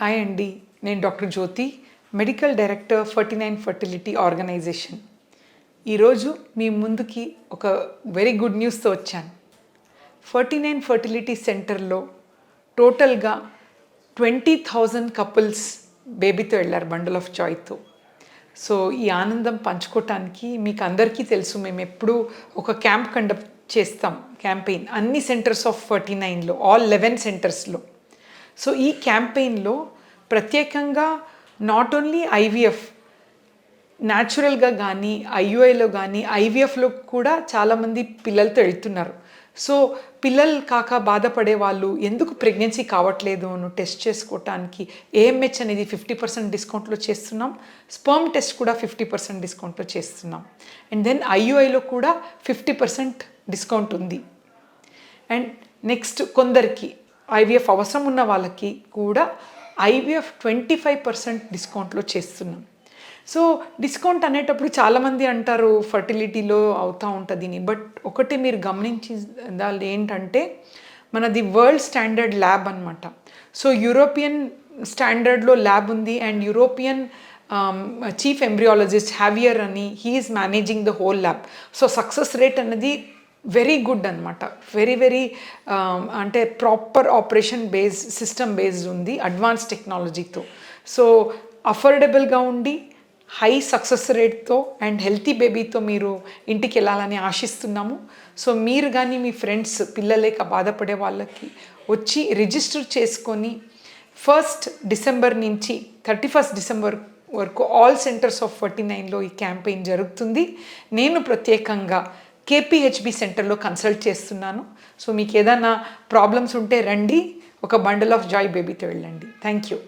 Hi అండి నేను doctor Jyothi medical director forty nine fertility organisation. ఈరోజు మీ ముందుకి ఒక వెరీ గుడ్ న్యూస్తో వచ్చాను. ఫర్టీ నైన్ ఫర్టిలిటీ సెంటర్లో టోటల్గా ట్వంటీ థౌజండ్ కపుల్స్ బేబీతో వెళ్ళారు బండల్ ఆఫ్ జాయ్తో. సో ఈ ఆనందం పంచుకోవటానికి మీకు అందరికీ తెలుసు మేము ఎప్పుడు ఒక క్యాంప్ కండక్ట్ చేస్తాం క్యాంపెయిన్. అన్ని సెంటర్స్ ఆఫ్ ఫర్టీ నైన్లో ఆల్ లెవెన్ సెంటర్స్లో. సో ఈ క్యాంపెయిన్లో ప్రత్యేకంగా నాట్ ఓన్లీ ఐవీఎఫ్ న్యాచురల్గా కానీ ఐయుఐలో కానీ ఐవీఎఫ్లో కూడా చాలామంది పిల్లలతో వెళ్తున్నారు సో పిల్లలు కాక బాధపడే వాళ్ళు ఎందుకు ప్రెగ్నెన్సీ కావట్లేదు అని టెస్ట్ చేసుకోవటానికి ఏఎంహెచ్ అనేది ఫిఫ్టీ పర్సెంట్ డిస్కౌంట్లో చేస్తున్నాం. స్పర్మ్ టెస్ట్ కూడా ఫిఫ్టీ పర్సెంట్ డిస్కౌంట్లో చేస్తున్నాం. అండ్ దెన్ ఐయుఐలో కూడా ఫిఫ్టీ పర్సెంట్ డిస్కౌంట్ ఉంది. అండ్ నెక్స్ట్ కొందరికి ఐవీఎఫ్ అవసరం ఉన్న వాళ్ళకి కూడా ఐవీఎఫ్ ట్వంటీ ఫైవ్ పర్సెంట్ డిస్కౌంట్లో చేస్తున్నాం. సో డిస్కౌంట్ అనేటప్పుడు చాలామంది అంటారు ఫర్టిలిటీలో అవుతూ ఉంటుంది బట్ ఒకటి మీరు గమనించాలి ఏంటంటే మనది వరల్డ్ స్టాండర్డ్ ల్యాబ్ అనమాట సో యూరోపియన్ స్టాండర్డ్లో ల్యాబ్ ఉంది and European chief embryologist Javier అని he is managing the whole lab. So success rate అనేది వెరీ గుడ్ అనమాట వెరీ వెరీ అంటే proper operation base system based ఉంది అడ్వాన్స్ టెక్నాలజీతో. సో అఫోర్డబుల్గా ఉండి హై సక్సెస్ రేట్తో అండ్ హెల్తీ బేబీతో మీరు ఇంటికి వెళ్ళాలని ఆశిస్తున్నాము. సో మీరు కానీ మీ ఫ్రెండ్స్ పిల్లలేక బాధపడే వాళ్ళకి వచ్చి రిజిస్టర్ చేసుకొని ఫస్ట్ డిసెంబర్ నుంచి థర్టీ ఫస్ట్ డిసెంబర్ వరకు ఆల్ సెంటర్స్ ఆఫ్ ఫార్టీ నైన్లో ఈ క్యాంపెయిన్ జరుగుతుంది. నేను ప్రత్యేకంగా కేపీహెచ్బి సెంటర్లో కన్సల్ట్ చేస్తున్నాను. సో మీకు ఏదైనా ప్రాబ్లమ్స్ ఉంటే రండి. ఒక బండల్ ఆఫ్ జాయ్ బేబీతో వెళ్ళండి. Thank you